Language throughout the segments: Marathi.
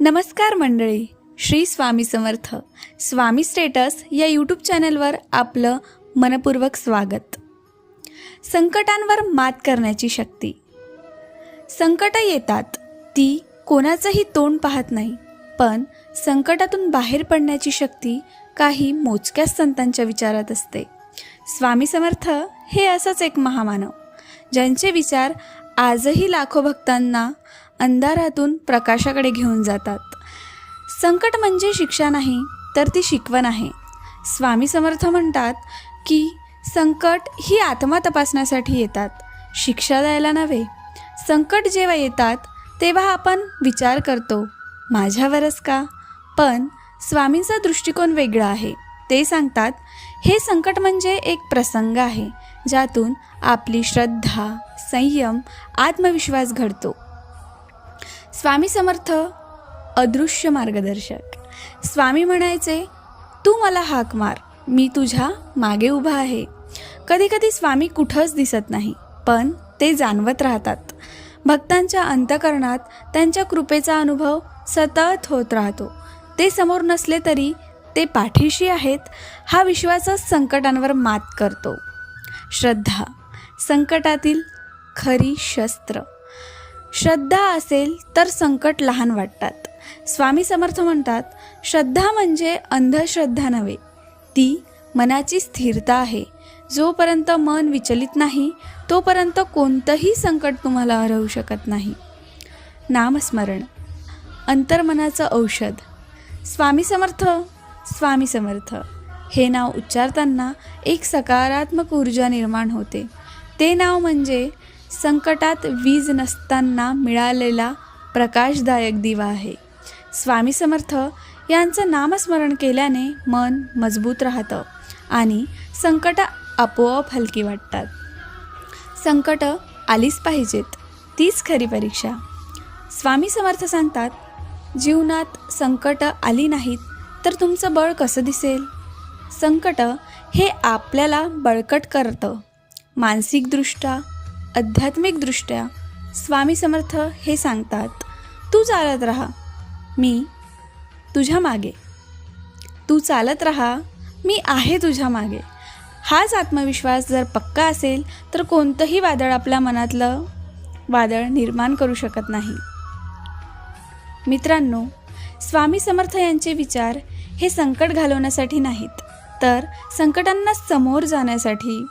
नमस्कार मंडळी श्री स्वामी समर्थ. स्वामी स्टेटस या यूट्यूब चॅनलवर आपलं मनपूर्वक स्वागत. संकटांवर मात करण्याची शक्ती. संकटं येतात ती कोणाचंही तोंड पाहत नाही पण संकटातून बाहेर पडण्याची शक्ती काही मोजक्याच संतांच्या विचारात असते. स्वामी समर्थ हे असंच एक महामानव ज्यांचे विचार आजही लाखो भक्तांना अंधारातून प्रकाशाकडे घेऊन जातात. संकट म्हणजे शिक्षा नाही तर ती शिकवण आहे. स्वामी समर्थ म्हणतात की संकट ही आत्मा तपासण्यासाठी येतात. शिक्षा द्यायला नव्हे. संकट जेव्हा येतात तेव्हा आपण विचार करतो माझ्यावरच का? पण स्वामींचा दृष्टिकोन वेगळा आहे. ते सांगतात हे संकट म्हणजे एक प्रसंग आहे ज्यातून आपली श्रद्धा संयम आत्मविश्वास घडतो. स्वामी समर्थ अदृश्य मार्गदर्शक. स्वामी म्हणायचे तू मला हाक मार मी तुझ्या मागे उभा आहे. कधीकधी स्वामी कुठंच दिसत नाही पण ते जाणवत राहतात. भक्तांच्या अंतकरणात त्यांच्या कृपेचा अनुभव सतत होत राहतो. ते समोर नसले तरी ते पाठीशी आहेत हा विश्वासच संकटांवर मात करतो. श्रद्धा संकटातील खरी शस्त्र. श्रद्धा असेल तर संकट लहान वाटतात. स्वामी समर्थ म्हणतात श्रद्धा म्हणजे अंधश्रद्धा नव्हे. ती मनाची स्थिरता आहे. जोपर्यंत मन विचलित नाही तोपर्यंत कोणतंही संकट तुम्हाला हरवू शकत नाही. नामस्मरण. अंतर्मनाचं औषध. स्वामी समर्थ स्वामी समर्थ. हे नाव उच्चारताना एक सकारात्मक ऊर्जा निर्माण होते. ते नाव म्हणजे संकटात वीज नसताना मिळालेला प्रकाशदायक दिवा आहे. स्वामी समर्थ यांचं नामस्मरण केल्याने मन मजबूत राहतं आणि संकट आपोआप हलकी वाटतात. संकट आलीच पाहिजेत तीच खरी परीक्षा. स्वामी समर्थ सांगतात जीवनात संकट आली नाहीत तर तुमचं बळ कसं दिसेल? संकट हे आपल्याला बळकट करतं. मानसिकदृष्ट्या आध्यात्मिकदृष्ट्या स्वामी समर्थ हे सांगतात तू चालत राहा मी तुझ्या मागे. तू चालत राहा मी आहे तुझ्या मागे. हाच आत्मविश्वास जर पक्का असेल तर कोणतंही वादळ आपल्या मनातलं वादळ निर्माण करू शकत नाही. मित्रांनो स्वामी समर्थ यांचे विचार हे संकट घालवण्यासाठी नाहीत तर संकटांना समोर जाण्यासाठी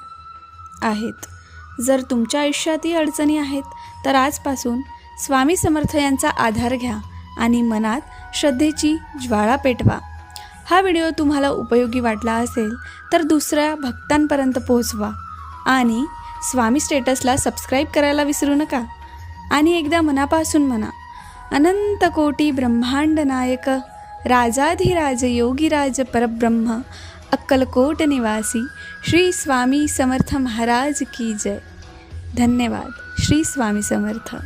आहेत. जर तुमच्या आयुष्यातही अडचणी आहेत तर आजपासून स्वामी समर्थ यांचा आधार घ्या आणि मनात श्रद्धेची ज्वाळा पेटवा. हा व्हिडिओ तुम्हाला उपयोगी वाटला असेल तर दुसऱ्या भक्तांपर्यंत पोहोचवा आणि स्वामी स्टेटसला सबस्क्राईब करायला विसरू नका. आणि एकदा मनापासून म्हणा अनंत कोटी ब्रह्मांड नायक राजाधिराज योगीराज परब्रह्म अक्कलकोट निवासी श्री स्वामी समर्थ महाराज की जय। धन्यवाद। श्री स्वामी समर्थ।